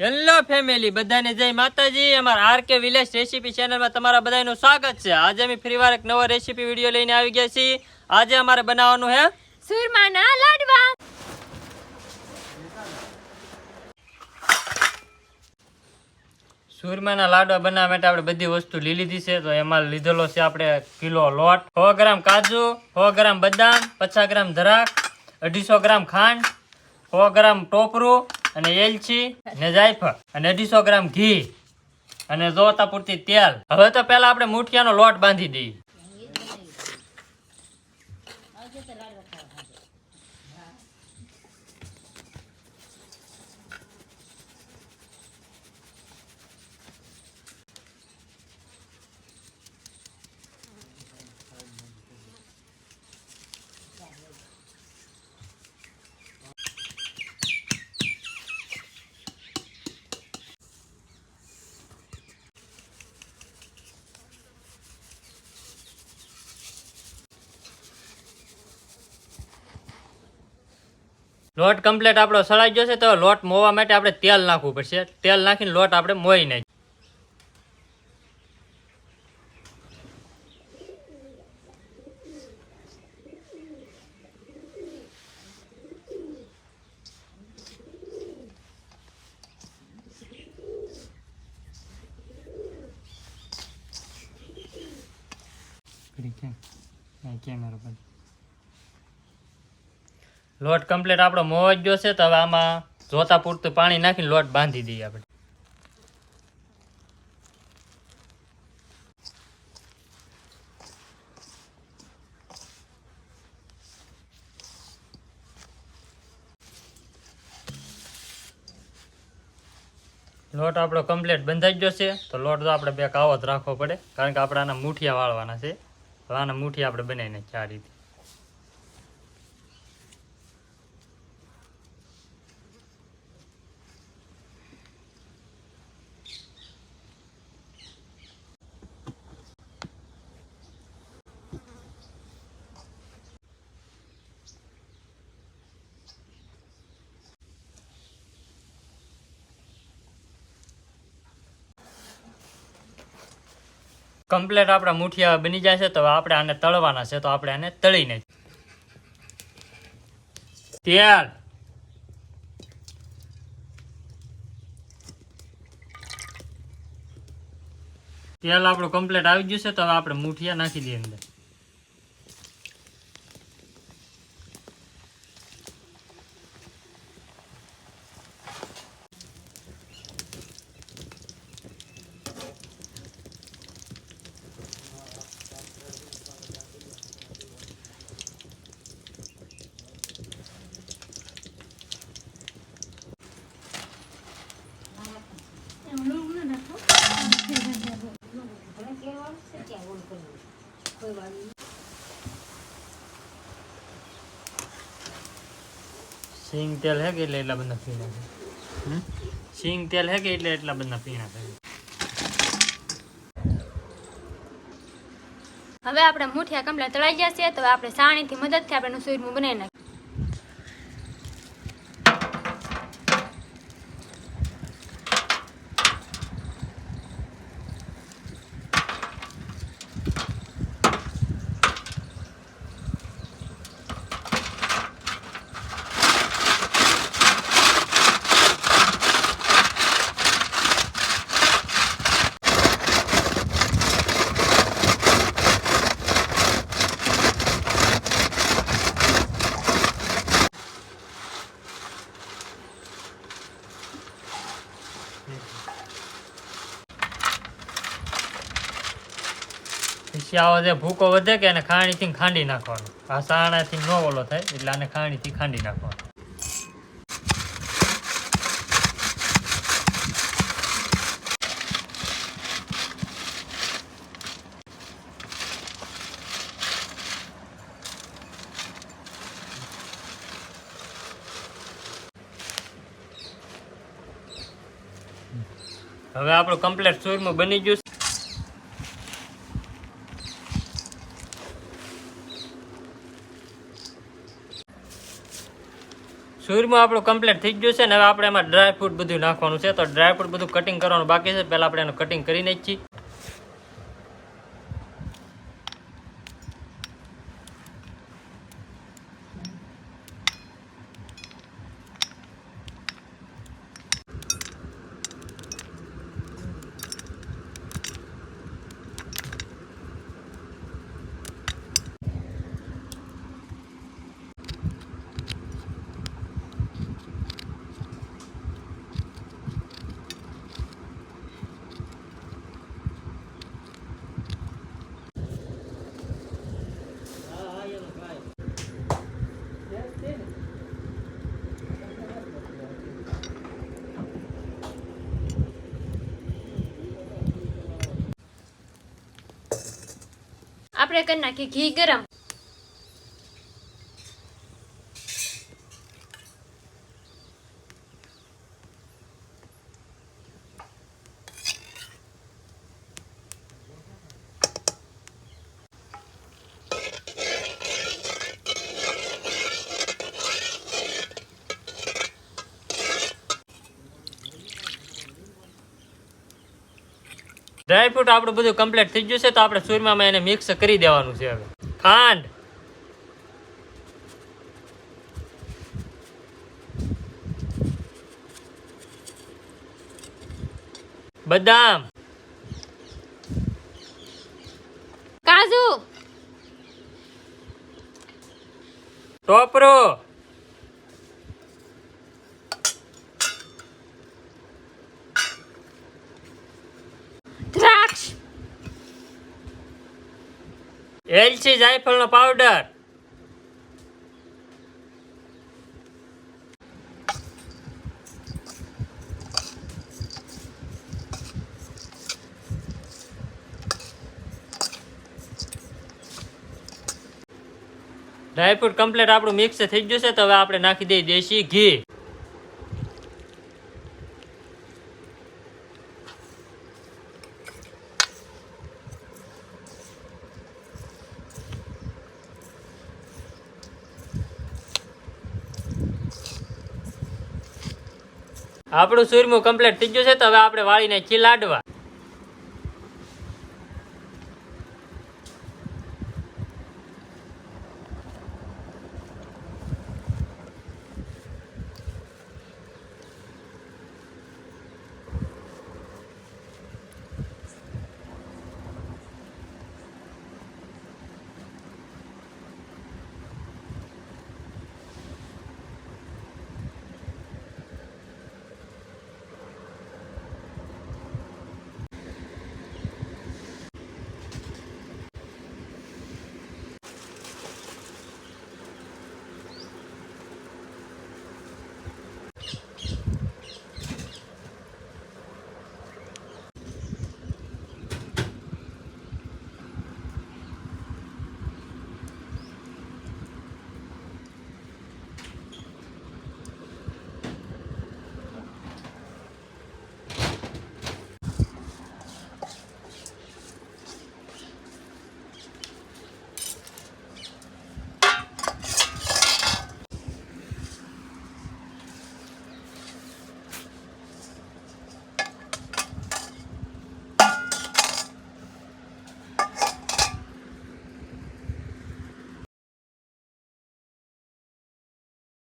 Hello family બધાને જય માતાજી. અમારા આર કે વિલેજ રેસીપી ચેનલમાં તમારા બધાનું સ્વાગત છે. આજે અમે ફરીવાર એક નવો રેસીપી વીડિયો લઈને આવી ગયા છીએ. આજે અમારે બનાવવાનું છે સુરમાના લાડવા. સુરમાના લાડવા બનાવવા માટે આપણે બધી વસ્તુ લઈ લીધી છે. તો એમાં લીધેલો છે આપણે કિલો લોટ સો ગ્રામ કાજુ સો ગ્રામ બદામ પચાસ ગ્રામ ધરાક અઢીસો ગ્રામ ખાંડ સો ગ્રામ ટોપરું અને એલચી અને જાયફળ અને અઢીસો ગ્રામ ઘી અને જોતા પૂરતી તેલ. હવે તો પહેલા આપણે મુઠિયાનો લોટ બાંધી દઈએ. લોટ કમ્પ્લીટ આપણો સળાઈ ગયો છે, તો લોટ મોવા માટે આપણે તેલ નાખવું પડશે. તેલ નાખીને લોટ આપણે મોઈ નાખીએ. લોટ કમ્પ્લીટ આપણો મોવા ગયો છે, તો હવે આમાં જોતા પૂરતું પાણી નાખીને લોટ બાંધી દઈએ આપણે. લોટ આપણો કમ્પ્લીટ બંધાઈ ગયો છે, તો લોટ તો આપણે બે કાવો જ રાખવો પડે, કારણ કે આપણે આના મૂઠિયા વાળવાના છે. તો આના મૂઠિયા આપણે બનાવી નાખીએ આ રીતે. કમ્પ્લીટ આપણા મુઠિયા બની જાય છે, તો આપણે આને તળવાના છે, તો આપણે આને તળી નાખીએ તેલ. તેલ આપણું કમ્પ્લેટ આવી ગયું છે, તો હવે આપણે મુઠિયા નાખી દઈએ અંદર. સિંગ તેલ હે કે એટલે એટલા બધા પીણા છે? સિંગ તેલ હે કે એટલે એટલા બધા પીણા છે? હવે આપણે મુઠિયા કમલા તળાઈ ગયા છે તો આપણે સાણીથી મદદથી આપણે સુરમું બનાવી નાખીએ. પછી આવો ભૂકો વધે કે એને ખાણીથી ખાંડી નાખવાનો. આ સાણાથી નો ઓલો થાય, એટલે આને ખાણીથી ખાંડી નાખવાનો. હવે આપણું કમ્પ્લેટ સૂરમાં બની ગયું છે. સુરમાં આપણું કમ્પ્લીટ થઈ ગયું છે ને હવે આપણે એમાં ડ્રાય ફ્રૂટ બધું નાખવાનું છે તો ડ્રાયફ્રૂટ બધું કટિંગ કરવાનું બાકી છે પહેલાં આપણે એનું કટિંગ કરી નાખીએ આપણે કરી નાખીએ ઘી ગરમ. ડ્રાય ફ્રૂટ આપણું બધું કમ્પ્લીટ થઈ ગયું છે, તો આપણે સુરમામાં એને મિક્સ કરી દેવાનું છે હવે. ખાંડ. બદામ કાજુ ટોપરો દ્રાક્ષ એલચી જાયફળનો પાવડર. ડ્રાયફ્રૂટ કમ્પ્લીટ આપણું મિક્સ થઈ ગયું છે. તો હવે આપણે નાખી દઈએ દેશી ઘી. આપણું સુરમું કમ્પ્લીટ થઈ ગયું છે તો હવે આપણે વાળીને નાખીએ લાડવા